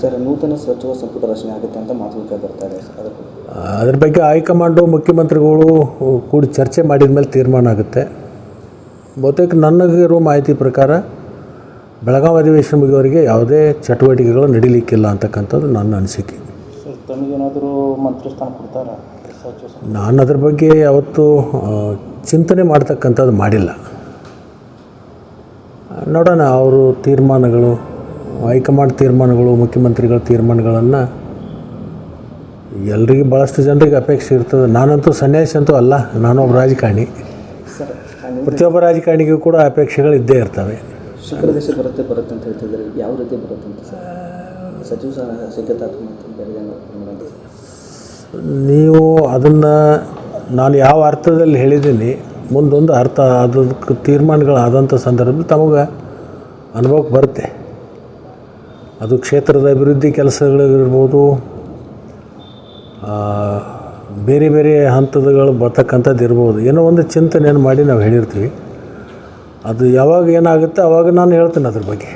Sir ನೂತನ ಸಚಿವ ಸಂಪುಟ ರಚನೆ ಆಗುತ್ತೆ ಅಂತ ಮಾತುಕತೆ ಬರ್ತಾರೆ. ಇದೆ ಅದಕ್ಕೆ ಅದ್ರ ಬಗ್ಗೆ ಹೈಕಮಾಂಡು ಮುಖ್ಯಮಂತ್ರಿಗಳು ಕೂಡಿ ಚರ್ಚೆ ಮಾಡಿದ ಮೇಲೆ ತೀರ್ಮಾನ ಆಗುತ್ತೆ. ಬಹುತೇಕ ನನಗಿರೋ ಮಾಹಿತಿ ಪ್ರಕಾರ ಬೆಳಗಾವಿ ಅಧಿವೇಶನ ಮುಗಿಯೋರಿಗೆ ಯಾವುದೇ ಚಟುವಟಿಕೆಗಳು ನಡೀಲಿಕ್ಕಿಲ್ಲ ಅಂತಕ್ಕಂಥದ್ದು ನನ್ನ ಅನಿಸಿಕೆ. ತಮಗೇನಾದರೂ ಮಂತ್ರಿ ಸ್ಥಾನ ಕೊಡ್ತಾರ? ನಾನು ಅದ್ರ ಬಗ್ಗೆ ಯಾವತ್ತೂ ಚಿಂತನೆ ಮಾಡ್ತಕ್ಕಂಥದ್ದು ಮಾಡಿಲ್ಲ. ನೋಡೋಣ ಅವರು ತೀರ್ಮಾನಗಳು ಹೈಕಮಾಂಡ್ ತೀರ್ಮಾನಗಳು ಮುಖ್ಯಮಂತ್ರಿಗಳ ತೀರ್ಮಾನಗಳನ್ನು ಎಲ್ರಿಗೂ ಭಾಳಷ್ಟು ಜನರಿಗೆ ಅಪೇಕ್ಷೆ ಇರ್ತದೆ. ನಾನಂತೂ ಸನ್ಯಾಸಿ ಅಂತೂ ಅಲ್ಲ ನಾನೊಬ್ಬ ರಾಜಕಾರಣಿ. ಪ್ರತಿಯೊಬ್ಬ ರಾಜಕಾರಣಿಗೂ ಕೂಡ ಅಪೇಕ್ಷೆಗಳು ಇದ್ದೇ ಇರ್ತವೆ. ಶುಕ್ರ ದೇಶ ಬರುತ್ತೆ ಬರುತ್ತೆ ಅಂತ ಹೇಳ್ತಿದ್ದಾರೆ. ಯಾವ ರೀತಿ ಬರುತ್ತೆ ಅಂತ ಸರ್? ಸಚಿವ ಸ್ಥಾನ ಸಿಗತ್ತೆ ಅಥವಾ ಮತ್ತೆ ಬೇರೆ ಏನಾದ್ರು ನೀವು ಅದನ್ನು ನಾನು ಯಾವ ಅರ್ಥದಲ್ಲಿ ಹೇಳಿದ್ದೀನಿ ಮುಂದೊಂದು ಅರ್ಥ ಅದಕ್ಕೆ ತೀರ್ಮಾನಗಳಾದಂಥ ಸಂದರ್ಭದಲ್ಲಿ ತಮಗೆ ಅನುಭವಕ್ಕೆ ಬರುತ್ತೆ. ಅದು ಕ್ಷೇತ್ರದ ಅಭಿವೃದ್ಧಿ ಕೆಲಸಗಳಿರ್ಬೋದು ಬೇರೆ ಬೇರೆ ಹಂತದಗಳು ಬರ್ತಕ್ಕಂಥದ್ದು ಇರ್ಬೋದು ಏನೋ ಒಂದು ಚಿಂತನೆಯನ್ನು ಮಾಡಿ ನಾವು ಹೇಳಿರ್ತೀವಿ. ಅದು ಯಾವಾಗ ಏನಾಗುತ್ತೆ ಅವಾಗ ನಾನು ಹೇಳ್ತೀನಿ ಅದ್ರ ಬಗ್ಗೆ.